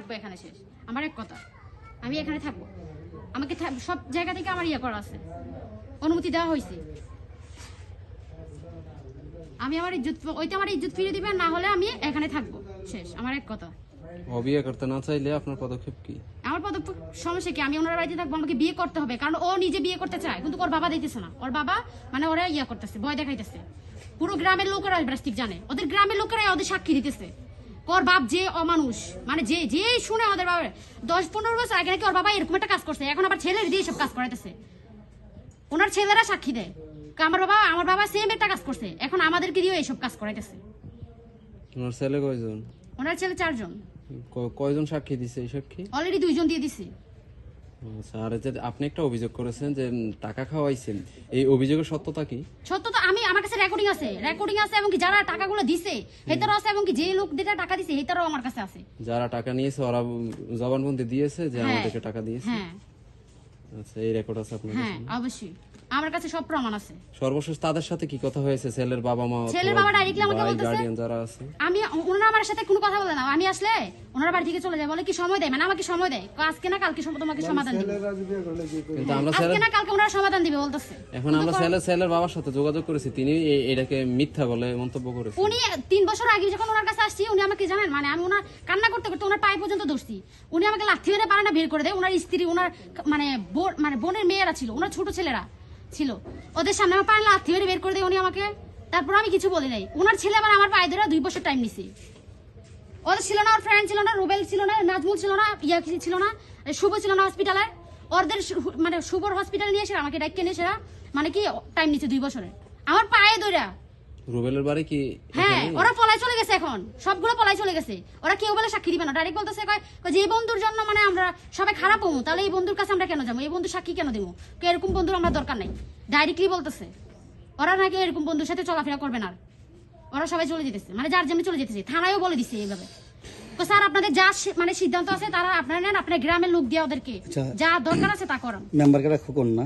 থাকব এখানে শেষ। আমার এক কথা আমি এখানে থাকব। আমাকে সব জায়গা থেকে আমার ইয়ে করা আছে। অনুমতি দেওয়া হয়েছে। আমি আমার ইজ্জত ওইটা আমার ইজ্জত ফিরে দিবেন না হলে আমি এখানে থাকব। শেষ আমার এক কথা। ও বিয়ে করতে না চাইলে আপনার পদক্ষেপ কি? আমার পদক্ষেপ সমস্যা কি? আমি ওনার বাড়িতে থাকব আমাকে বিয়ে করতে হবে। কারণ ও নিজে বিয়ে করতে চায় কিন্তু ওর বাবা দিতেছে না। ওর বাবা মানে ওরা ইয়া করতেছে ভয় দেখাইতেছে। পুরো গ্রামের লোকেরা জানে। ওদের গ্রামের লোকেরাই ওদের সাক্ষী দিতেছে। ওর বাপ যে অমানুষ মানে যে যে শুনে আমাদের বাবা দশ পনেরো বছর আগে নাকি ওর বাবা এরকম একটা কাজ করছে এখন আবার ছেলের দিয়ে সব কাজ করাইতেছে। ওনার ছেলেরা সাক্ষী দেয়। আমার বাবা আমার বাবা সেম একটা কাজ করছে এখন আমাদেরকে দিয়েও এইসব কাজ করাইতেছে। ওনার ছেলে কয়জন? ওনার ছেলে চারজন। কয়জন সাক্ষী দিছে এই সাক্ষী? অলরেডি দুইজন দিয়ে দিছে। যে আপনি একটা অভিযোগ করেছেন যে টাকা খাওয়াইছেন। এই অভিযোগের সত্যতা কি? সত্য তো আমি আমার কাছে রেকর্ডিং আছে। রেকর্ডিং আছে এবং কি যারা টাকাগুলো দিছে হেতারও আছে এবং কি যে লোক যেটা টাকা দিছে হেতারও আমার কাছে আছে। যারা টাকা নিয়েছে ওরা জবানবন্দি দিয়েছে যে হ্যাঁ। আমাদেরকে টাকা দিয়েছে? হ্যাঁ। আচ্ছা এই রেকর্ড আছে আপনার হ্যাঁ অবশ্যই। আমার কাছে সব প্রমাণ আছে। সর্বশেষ তাদের সাথে কি কথা হয়েছে? ছেলের বাবা মা ছেলের বাবা directly আমাকে বলতেছে- যারা আছে? আমি ওনারা আমার সাথে কোনো কথা বলে না। আমি আসলে ওনারা বাড়ি থেকে চলে যায় বলে কি সময় দেয়? মানে আমাকে সময় দেয়। আজকে না কালকে তোমাকে সমাধান দিবে। কিন্তু আমরা আজকে না কালকে ওনারা সমাধান দিবে বলতেছে। এখন আমরা ছেলে ছেলের বাবার সাথে যোগাযোগ করেছি তিনি এটাকে মিথ্যা বলে মন্তব্য করেছে উনি তিন বছর আগে যখন ওনার কাছে আসছি উনি আমাকে জানেন মানে আমি ওনার কান্না করতে করতে ওনার পায়ে পর্যন্ত দোষছি উনি আমাকে লাথি মেরে পারে না বের করে দেয়। ওনার স্ত্রী ওনার মানে বোন মানে বোনের মেয়েরা ছিল ওনার ছোট ছেলেরা ছিল। ওদের সামনে আমার পায়ে লাথি মেরে বের করে দেয় উনি আমাকে। তারপর আমি কিছু বলি নাই। ওনার ছেলে আবার আমার পায়ে ধরে দুই বছর টাইম নিছে। ওদের ছিল না ওর ফ্রেন্ড ছিল না রুবেল ছিল না নাজমুল ছিল না ইয়া কিছু ছিল না শুভ ছিল না হসপিটালে ওদের মানে শুভর হসপিটালে নিয়ে এসে আমাকে ডাইকে নিয়ে এসে মানে কি টাইম নিচ্ছে দুই বছরের। আমার পায়ে ধরে রুবেলের বাড়ি কি হ্যাঁ ওরা পলাই চলে গেছে এখন। সবগুলো পলাই চলে গেছে। ওরা কেউ বলে সাক্ষী দিবে না। ডাইরেক্ট বলতেছে কয় যে এই বন্ধুর জন্য মানে আমরা সবাই খারাপ হব তাহলে এই বন্ধুর কাছে আমরা কেন যাব? এই বন্ধু সাক্ষী কেন দেবো কে এরকম বন্ধুর আমরা দরকার নাই। ডাইরেক্টলি বলতেছে। ওরা নাকি এরকম বন্ধুর সাথে চলাফেরা করবে না আর। ওরা সবাই চলে যেতেছে। মানে যার জন্য চলে যেতেছে। থানায়ও বলে দিচ্ছে এইভাবে। তো স্যার আপনাদের যা মানে সিদ্ধান্ত আছে তারা আপনারা নেন আপনার গ্রামের লোক দিয়ে ওদেরকে আচ্ছা। যা দরকার আছে তা করান। মেম্বারকে রাখো না